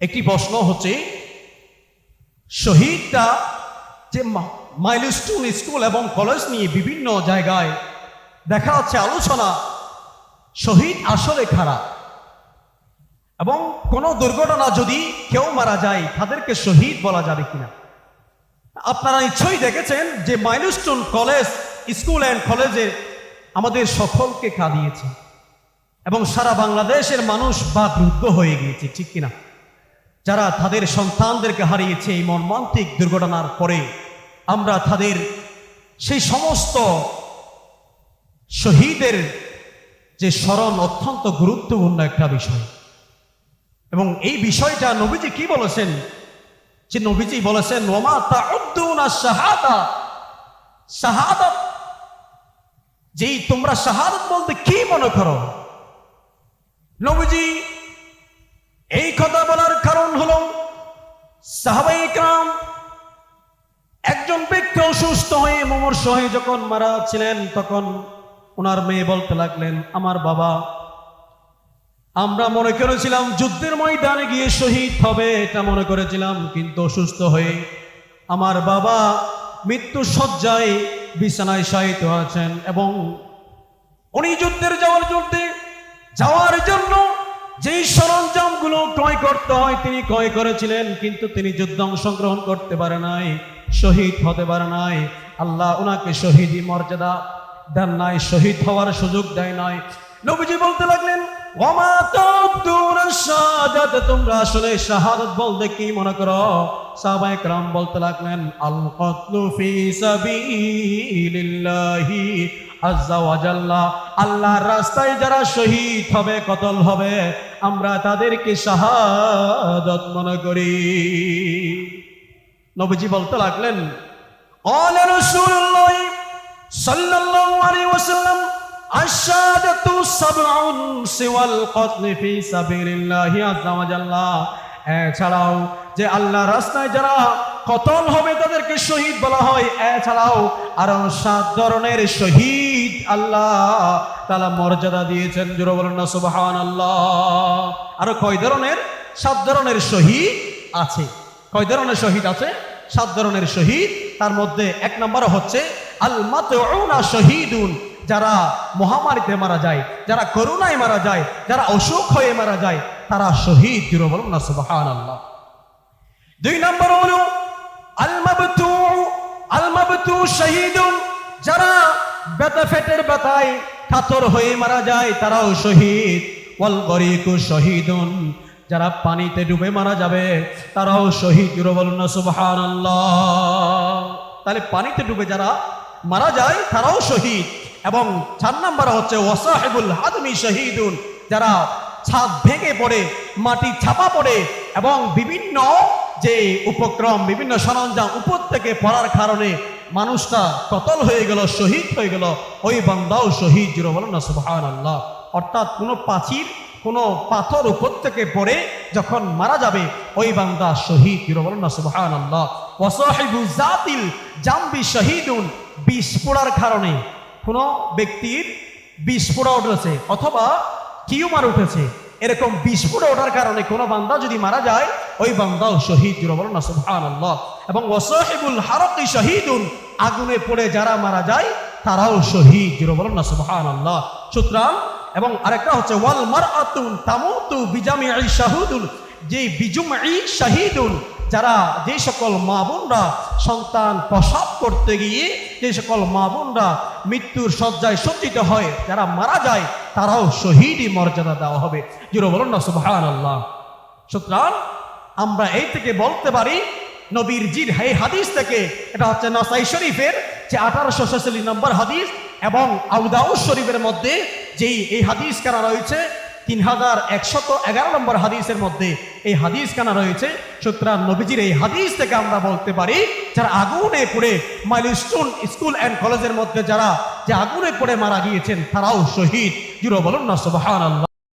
একটি প্রশ্ন হচ্ছে শহীদটা যে মাইলস্টোন স্কুল এবং কলেজ নিয়ে বিভিন্ন জায়গায় দেখা যাচ্ছে আলোচনা, শহীদ আসলে খারাপ এবং কোনো দুর্ঘটনা যদি কেউ মারা যায়, তাদেরকে শহীদ বলা যাবে কিনা? আপনারা নিশ্চয়ই দেখেছেন যে মাইলস্টোন কলেজ, স্কুল অ্যান্ড কলেজে আমাদের সকলকে কাঁদিয়েছে এবং সারা বাংলাদেশের মানুষ বা বাদরুদ্ধ হয়ে গিয়েছে, ঠিক কিনা? যারা তাদের সন্তানদেরকে হারিয়েছে এই মর্মান্তিক দুর্ঘটনার পরে, আমরা তাদের সেই সমস্ত শহীদের যে স্মরণ অত্যন্ত গুরুত্বপূর্ণ একটা বিষয়। এবং এই বিষয়টা নবীজি কি বলেছেন? যে নবীজি বলেছেন, ওমা শাহাদা। শাহাদাত যেই তোমরা শাহাদত বলতে কি মনে করো? নবীজি এই কথা বলার কারণ হল সাহাবাই কাম একজন ব্যক্তি অসুস্থ হয়ে মুমূর্ষ হয়ে যখন মারা ছিলেন তখন ওনার মেয়ে বলতে লাগলেন, আমার বাবা, আমরা মনে করেছিলাম যুদ্ধের ময়দানে গিয়ে শহীদ হবে, এটা মনে করেছিলাম, কিন্তু অসুস্থ হয়ে আমার বাবা মৃত্যু সজ্জায় বিছানায় শায়িত আছেন এবং উনি যুদ্ধের যাওয়ার যুদ্ধে যাওয়ার জন্য যেই সরঞ্জামগুলো ক্রয় করতে হয়, তিনি ক্রয় করেছিলেন, কিন্তু তিনি যুদ্ধ অংশগ্রহণ করতে পারে নাই, শহীদ হতে পারে নাই। আল্লাহ ওনাকে শহীদই মর্যাদা দেন নাই, শহীদ হওয়ার সুযোগ দেয় নাই। নবীজি বলতে লাগলেন আল্লাহ আসলে শাহাদত মনে করো? বলতে লাগলেন আল্লাহর রাস্তায় যারা শহীদ হবে, কতল হবে, আমরা তাদেরকে শাহাদত মনে করি। নবীজি বলতে লাগলেন এছাড়াও যে আল্লাহ রাস্তায় যারা কতল হবে তাদেরকে শহীদ বলা হয়। এছাড়াও আরও সাত ধরনের শহীদ আল্লাহ তালা মর্যাদা দিয়েছেন। জুড়ে বলেন না সুবাহান আল্লাহ আরও কয় ধরনের? সাত ধরনের শহীদ আছে। কয় ধরনের শহীদ আছে? সাত ধরনের শহীদ। তার মধ্যে এক নম্বর হচ্ছে আল মাতউনা শহীদুন, যারা মহামারীতে মারা যায়, যারা করুণায় মারা যায়, যারা অসুখ হয়ে মারা যায়, তারা শহীদ। জুড়ে বলুন না সুবাহান আল্লাহ দুই নম্বর হলো মাবতু শহীদুন যারা বেতা ফেটের বেতায় কাতর হয়ে মারা যায়, তারাও শহীদ। ওয়াল গরিকু শহীদুন। যারা পানিতে ডুবে মারা যাবে, তারাও শহীদ। বলুন না, সুবহানাল্লাহ। তাহলে পানিতে ডুবে যারা মারা যায়, তারাও শহীদ। এবং চার নাম্বার হচ্ছে, ওয়াসাহেবুল হাদমি শহীদুন। যারা ছাদ ভেঙে পড়ে, মাটি ছাপা পড়ে, এবং বিভিন্ন যে উপক্রম, বিভিন্ন সরঞ্জাম উপর থেকে পড়ার কারণে মানুষটা কতল হয়ে গেল, শহীদ হয়ে গেল, ওই বান্দাও শহীদ জিরো বলেন না সুবহান আল্লাহ অর্থাৎ কোনো পাচির কোনো পাথর উপর থেকে পড়ে যখন মারা যাবে, ওই বান্দা শহীদ জিরো বলেন না সুবহান আল্লাহ ওয়াসাহিবু জাতিল জাম্বি শহীদুন বিষ পোড়ার কারণে। কোনো ব্যক্তির বিষ পোড়া উঠেছে অথবা কিউমার উঠেছে, এরকম বিস্ফোট ওঠার কারণে কোনো বান্দা যদি মারা যায় ওই বান্দাও শহীদ বলো না সুবহান আল্লাহ এবং ওয়াসাহিবুল হারকি শহীদুন, আগুনে পড়ে যারা মারা যায়, তারাও শহীদ বলো না সুবহান আল্লাহ সুতরাং, এবং আরেকটা হচ্ছে, ওয়াল মারআতুন তামুতু বিজামিআই শাহুদুল যে বিজুমঈ শাহিদুন যারা যে সকল মা বোনরা সন্তান প্রসব করতে গিয়ে, যে সকল মা বোনরা মৃত্যুর শয্যায় সজ্জিত হয়, যারা মারা যায়, তারাও শহীদই মর্যাদা দেওয়া হবে। জিরো বলুন না সুবহান আল্লাহ সুতরাং আমরা এই থেকে বলতে পারি, নবীর জির এই হাদিস থেকে, এটা হচ্ছে নাসাই শরীফের যে আঠারোশো ছেচল্লিশ নম্বর হাদিস এবং আউদাউস শরীফের মধ্যে যেই এই হাদিস কানা রয়েছে, তিন হাজার একশত এগারো নম্বর হাদিসের মধ্যে এই হাদিস কানা রয়েছে। সুতরাং নবীজির এই হাদিস থেকে আমরা বলতে পারি, যারা আগুনে পড়ে মাইলস্টোন স্কুল অ্যান্ড কলেজের মধ্যে যারা যে আগুনে পড়ে মারা গিয়েছেন, তারাও শহীদ। জিরো বলুন না আল্লাহ